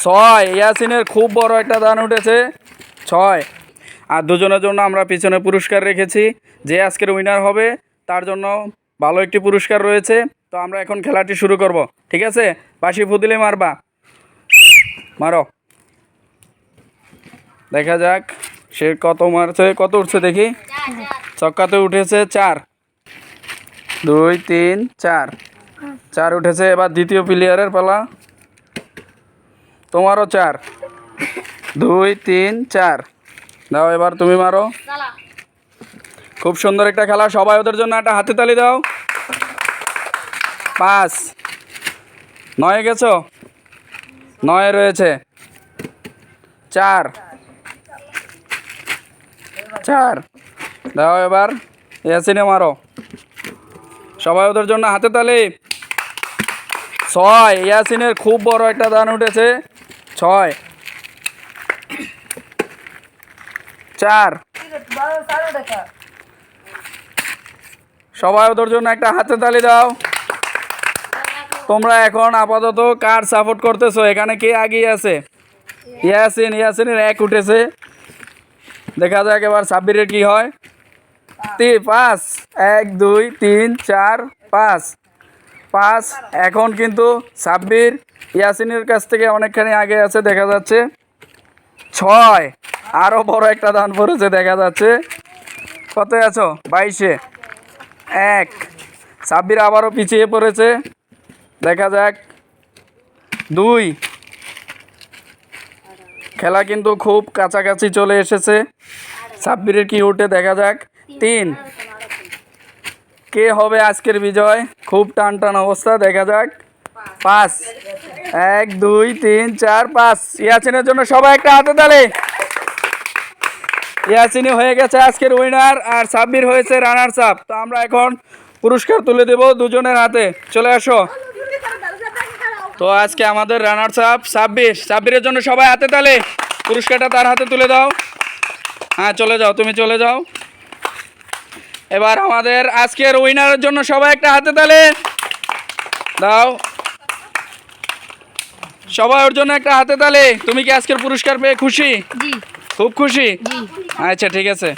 ছয়, ইয়াসিনের খুব বড় একটা দান উঠেছে। ছয়। আর দুজনের জন্য আমরা পিছনে পুরস্কার রেখেছি। যে আজকের উইনার হবে, তার জন্য ভালো একটি পুরস্কার রয়েছে। তো আমরা এখন খেলাটি শুরু করব। ঠিক আছে? বাসি ফুদিলে মারবা। মারো। দেখা যাক, সে কত মারছে, কত উঠছে দেখি। চক্কাতে উঠেছে চার। দুই, তিন, চার। চার উঠেছে, এবার দ্বিতীয় প্লেয়ারের পালা। তোমারও চার। দুই তিন চার। দাও এবার তুমি মারো। খুব সুন্দর একটা খেলা সবাই ওদের জন্য একটা হাতে তালি দাও। পাঁচ। নয় গেছো? নয় রয়েছে। চার। চার। দাও এবার। ইয়াসিনে মারো। সবাই ওদের জন্য হাতে তালি। ছয়। ইয়াসিনের খুব বড় একটা দান উঠেছে। ছয়। চার। সবাই ওদের জন্য একটা হাতে তালি দাও। তোমরা এখন আপাতত কার সাপোর্ট করতেছো? এখানে কে আগিয়ে আছে? ইয়াসিন, ইয়াসিনের এক উঠেছে। দেখা যাক এবার সাব্বিরের কি হয়। তিন, পাঁচ। এক, দুই, তিন, চার, পাঁচ। পাঁচ, এখন কিন্তু সাব্বির ইয়াসিনের কাছ থেকে অনেকখানি আগে আছে, দেখা যাচ্ছে। ছয় আরও বড় একটা দান পড়েছে, দেখা যাচ্ছে। কত আছো? বাইশে। এক সাব্বির আবারও পিছিয়ে পড়েছে। দেখা যাক। দুই, খেলা কিন্তু খুব কাছাকাছি চলে এসেছে। সাব্বিরের কি উঠে, দেখা যাক। তিন কে হবে আজকের বিজয়? খুব টান টান অবস্থা, দেখা যাক। পাঁচ। এক, দুই, তিন, চার, পাঁচ। ইয়াসিনের জন্য সবাই একটা হাতে তালে। ইয়াসিনি হয়ে গেছে আজকের উইনার আর সাব্বির হয়েছে রানার সাপ তো আমরা এখন পুরস্কার তুলে দেব দুজনের হাতে। চলে আসো। তো আজকে আমাদের রানার সাপ সাব্বির। সাব্বিরের জন্য সবাই হাতে তালে। পুরস্কারটা তার হাতে তুলে দাও। হ্যাঁ চলে যাও, তুমি চলে যাও। এবার আমাদের আজকের উইনারের জন্য সবাই একটা হাতে তালে দাও। সবাই ওর জন্য একটা হাতে তালে। তুমি কি আজকের পুরস্কার পেয়ে খুশি? খুব খুশি? আচ্ছা ঠিক আছে।